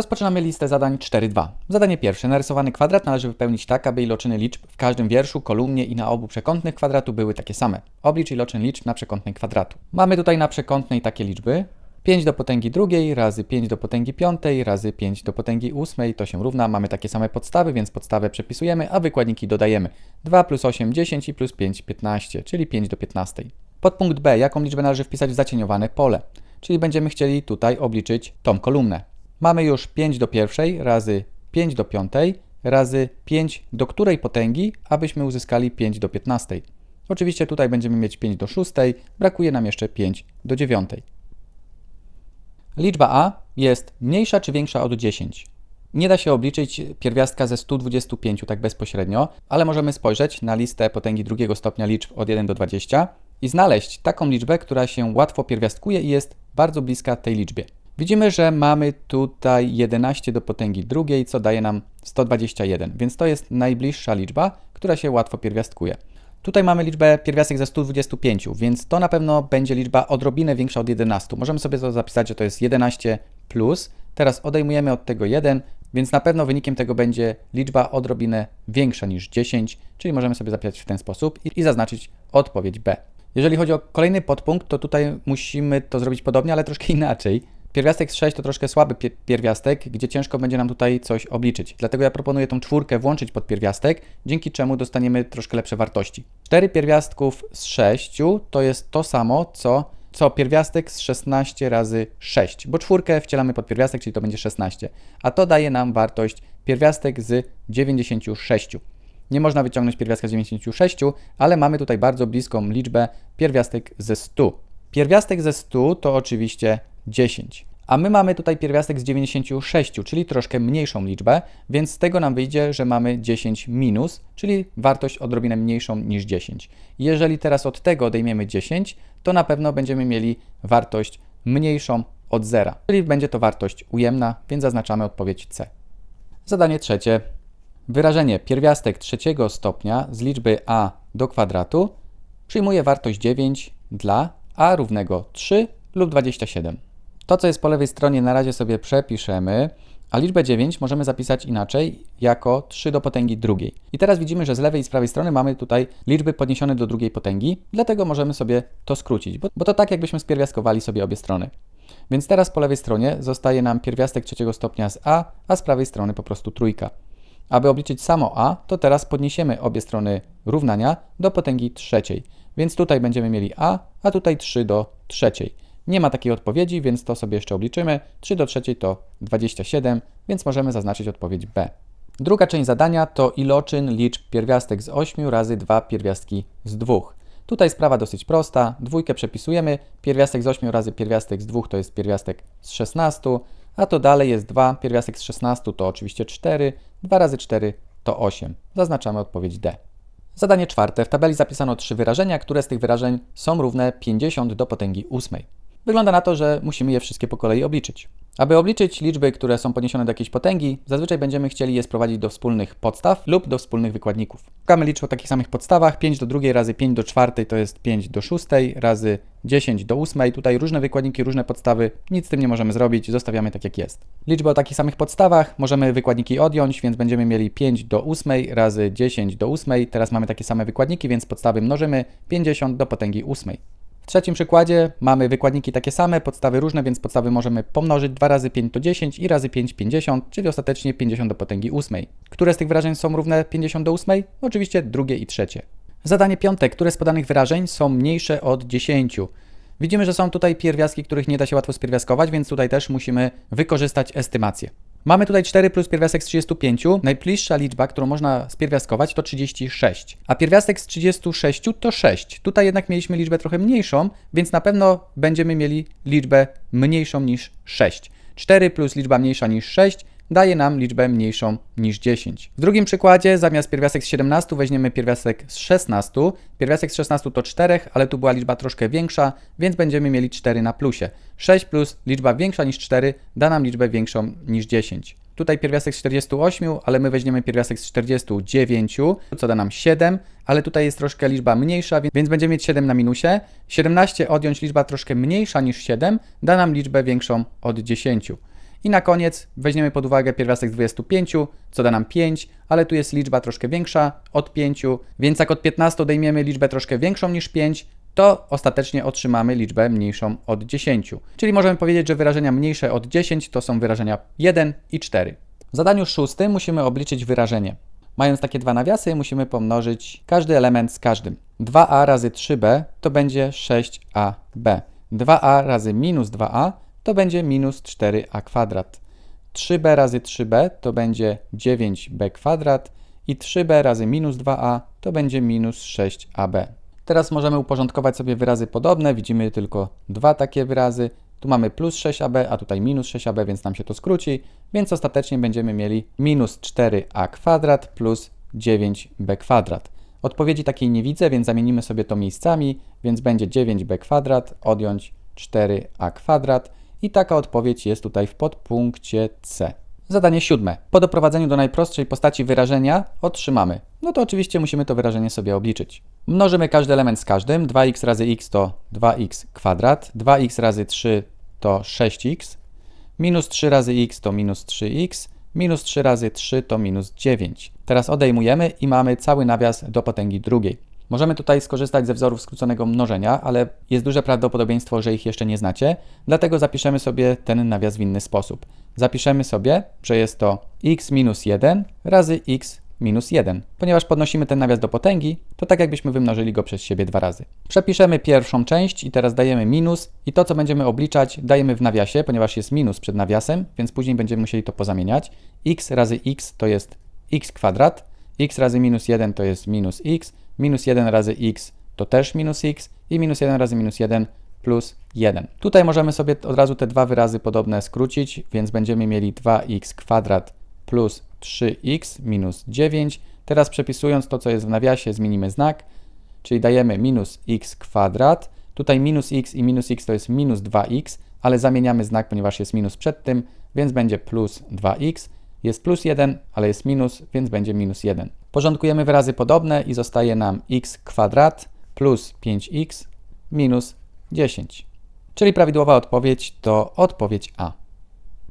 Rozpoczynamy listę zadań 4.2. Zadanie pierwsze. Narysowany kwadrat należy wypełnić tak, aby iloczyny liczb w każdym wierszu, kolumnie i na obu przekątnych kwadratu były takie same. Oblicz iloczyn liczb na przekątnej kwadratu. Mamy tutaj na przekątnej takie liczby. 5 do potęgi drugiej razy 5 do potęgi piątej razy 5 do potęgi ósmej to się równa. Mamy takie same podstawy, więc podstawę przepisujemy, a wykładniki dodajemy. 2 plus 8 10 i plus 5 15, czyli 5 do 15. Podpunkt B. Jaką liczbę należy wpisać w zacieniowane pole? Czyli będziemy chcieli tutaj obliczyć tą kolumnę. Mamy już 5 do pierwszej razy 5 do piątej razy 5 do której potęgi, abyśmy uzyskali 5 do 15. Oczywiście tutaj będziemy mieć 5 do szóstej, brakuje nam jeszcze 5 do dziewiątej. Liczba a jest mniejsza czy większa od 10. Nie da się obliczyć pierwiastka ze 125 tak bezpośrednio, ale możemy spojrzeć na listę potęgi drugiego stopnia liczb od 1 do 20 i znaleźć taką liczbę, która się łatwo pierwiastkuje i jest bardzo bliska tej liczbie. Widzimy, że mamy tutaj 11 do potęgi drugiej, co daje nam 121, więc to jest najbliższa liczba, która się łatwo pierwiastkuje. Tutaj mamy liczbę pierwiastek ze 125, więc to na pewno będzie liczba odrobinę większa od 11. Możemy sobie to zapisać, że to jest 11 plus. Teraz odejmujemy od tego 1, więc na pewno wynikiem tego będzie liczba odrobinę większa niż 10, czyli możemy sobie zapisać w ten sposób i, i zaznaczyć odpowiedź B. Jeżeli chodzi o kolejny podpunkt, to tutaj musimy to zrobić podobnie, ale troszkę inaczej. Pierwiastek z 6 to troszkę słaby pie- pierwiastek, gdzie ciężko będzie nam tutaj coś obliczyć. Dlatego ja proponuję tą czwórkę włączyć pod pierwiastek, dzięki czemu dostaniemy troszkę lepsze wartości. 4 pierwiastków z 6 to jest to samo, co, co pierwiastek z 16 razy 6, bo czwórkę wcielamy pod pierwiastek, czyli to będzie 16. A to daje nam wartość pierwiastek z 96. Nie można wyciągnąć pierwiastka z 96, ale mamy tutaj bardzo bliską liczbę pierwiastek ze 100. Pierwiastek ze 100 to oczywiście 10. A my mamy tutaj pierwiastek z 96, czyli troszkę mniejszą liczbę, więc z tego nam wyjdzie, że mamy 10 minus, czyli wartość odrobinę mniejszą niż 10. Jeżeli teraz od tego odejmiemy 10, to na pewno będziemy mieli wartość mniejszą od zera, czyli będzie to wartość ujemna, więc zaznaczamy odpowiedź C. Zadanie trzecie. Wyrażenie pierwiastek trzeciego stopnia z liczby a do kwadratu przyjmuje wartość 9 dla a równego 3 lub 27. To, co jest po lewej stronie, na razie sobie przepiszemy, a liczbę 9 możemy zapisać inaczej, jako 3 do potęgi drugiej. I teraz widzimy, że z lewej i z prawej strony mamy tutaj liczby podniesione do drugiej potęgi, dlatego możemy sobie to skrócić, bo, bo to tak jakbyśmy spierwiastkowali sobie obie strony. Więc teraz po lewej stronie zostaje nam pierwiastek trzeciego stopnia z a, a z prawej strony po prostu trójka. Aby obliczyć samo a, to teraz podniesiemy obie strony równania do potęgi trzeciej. Więc tutaj będziemy mieli a, a tutaj 3 do trzeciej. Nie ma takiej odpowiedzi, więc to sobie jeszcze obliczymy. 3 do trzeciej to 27, więc możemy zaznaczyć odpowiedź B. Druga część zadania to iloczyn liczb pierwiastek z 8 razy 2 pierwiastki z 2. Tutaj sprawa dosyć prosta. Dwójkę przepisujemy. Pierwiastek z 8 razy pierwiastek z 2 to jest pierwiastek z 16, a to dalej jest 2. Pierwiastek z 16 to oczywiście 4. 2 razy 4 to 8. Zaznaczamy odpowiedź D. Zadanie czwarte. W tabeli zapisano trzy wyrażenia, które z tych wyrażeń są równe 50 do potęgi ósmej. Wygląda na to, że musimy je wszystkie po kolei obliczyć. Aby obliczyć liczby, które są podniesione do jakiejś potęgi, zazwyczaj będziemy chcieli je sprowadzić do wspólnych podstaw lub do wspólnych wykładników. Szukamy liczb o takich samych podstawach. 5 do drugiej razy 5 do czwartej to jest 5 do szóstej razy 10 do ósmej. Tutaj różne wykładniki, różne podstawy. Nic z tym nie możemy zrobić, zostawiamy tak jak jest. Liczby o takich samych podstawach możemy wykładniki odjąć, więc będziemy mieli 5 do ósmej razy 10 do ósmej. Teraz mamy takie same wykładniki, więc podstawy mnożymy 50 do potęgi ósmej. W trzecim przykładzie mamy wykładniki takie same, podstawy różne, więc podstawy możemy pomnożyć 2 razy 5 to 10 i razy 5 50, czyli ostatecznie 50 do potęgi ósmej. Które z tych wyrażeń są równe 50 do ósmej? Oczywiście drugie i trzecie. Zadanie piąte. Które z podanych wyrażeń są mniejsze od 10? Widzimy, że są tutaj pierwiastki, których nie da się łatwo spierwiastkować, więc tutaj też musimy wykorzystać estymację. Mamy tutaj 4 plus pierwiastek z 35. Najbliższa liczba, którą można spierwiastkować to 36. A pierwiastek z 36 to 6. Tutaj jednak mieliśmy liczbę trochę mniejszą, więc na pewno będziemy mieli liczbę mniejszą niż 6. 4 plus liczba mniejsza niż 6 daje nam liczbę mniejszą niż 10. W drugim przykładzie zamiast pierwiastek z 17 weźmiemy pierwiastek z 16. Pierwiastek z 16 to 4, ale tu była liczba troszkę większa, więc będziemy mieli 4 na plusie. 6 plus liczba większa niż 4 da nam liczbę większą niż 10. Tutaj pierwiastek z 48, ale my weźmiemy pierwiastek z 49, co da nam 7, ale tutaj jest troszkę liczba mniejsza, więc będziemy mieć 7 na minusie. 17 odjąć liczba troszkę mniejsza niż 7 da nam liczbę większą od 10. I na koniec weźmiemy pod uwagę pierwiastek z 25, co da nam 5, ale tu jest liczba troszkę większa od 5, więc jak od 15 odejmiemy liczbę troszkę większą niż 5, to ostatecznie otrzymamy liczbę mniejszą od 10. Czyli możemy powiedzieć, że wyrażenia mniejsze od 10 to są wyrażenia 1 i 4. W zadaniu szóstym musimy obliczyć wyrażenie. Mając takie dwa nawiasy, musimy pomnożyć każdy element z każdym. 2a razy 3b to będzie 6ab. 2a razy minus 2a to będzie minus 4a kwadrat. 3b razy 3b to będzie 9b kwadrat i 3b razy minus 2a to będzie minus 6ab. Teraz możemy uporządkować sobie wyrazy podobne. Widzimy tylko dwa takie wyrazy. Tu mamy plus 6ab, a tutaj minus 6ab, więc nam się to skróci. Więc ostatecznie będziemy mieli minus 4a kwadrat plus 9b kwadrat. Odpowiedzi takiej nie widzę, więc zamienimy sobie to miejscami, więc będzie 9b kwadrat odjąć 4a kwadrat i taka odpowiedź jest tutaj w podpunkcie C. Zadanie siódme. Po doprowadzeniu do najprostszej postaci wyrażenia otrzymamy. No to oczywiście musimy to wyrażenie sobie obliczyć. Mnożymy każdy element z każdym. 2x razy x to 2x kwadrat. 2x razy 3 to 6x. Minus 3 razy x to minus 3x. Minus 3 razy 3 to minus 9. Teraz odejmujemy i mamy cały nawias do potęgi drugiej. Możemy tutaj skorzystać ze wzorów skróconego mnożenia, ale jest duże prawdopodobieństwo, że ich jeszcze nie znacie, dlatego zapiszemy sobie ten nawias w inny sposób. Zapiszemy sobie, że jest to x minus 1 razy x minus 1. Ponieważ podnosimy ten nawias do potęgi, to tak jakbyśmy wymnożyli go przez siebie dwa razy. Przepiszemy pierwszą część i teraz dajemy minus i to, co będziemy obliczać, dajemy w nawiasie, ponieważ jest minus przed nawiasem, więc później będziemy musieli to pozamieniać. x razy x to jest x kwadrat, x razy minus 1 to jest minus x, minus 1 razy x to też minus x i minus 1 razy minus 1 plus 1. Tutaj możemy sobie od razu te dwa wyrazy podobne skrócić, więc będziemy mieli 2x kwadrat plus 3x minus 9. Teraz przepisując to, co jest w nawiasie, zmienimy znak, czyli dajemy minus x kwadrat. Tutaj minus x i minus x to jest minus 2x, ale zamieniamy znak, ponieważ jest minus przed tym, więc będzie plus 2x. Jest plus 1, ale jest minus, więc będzie minus 1. Porządkujemy wyrazy podobne i zostaje nam x kwadrat plus 5x minus 10. Czyli prawidłowa odpowiedź to odpowiedź A.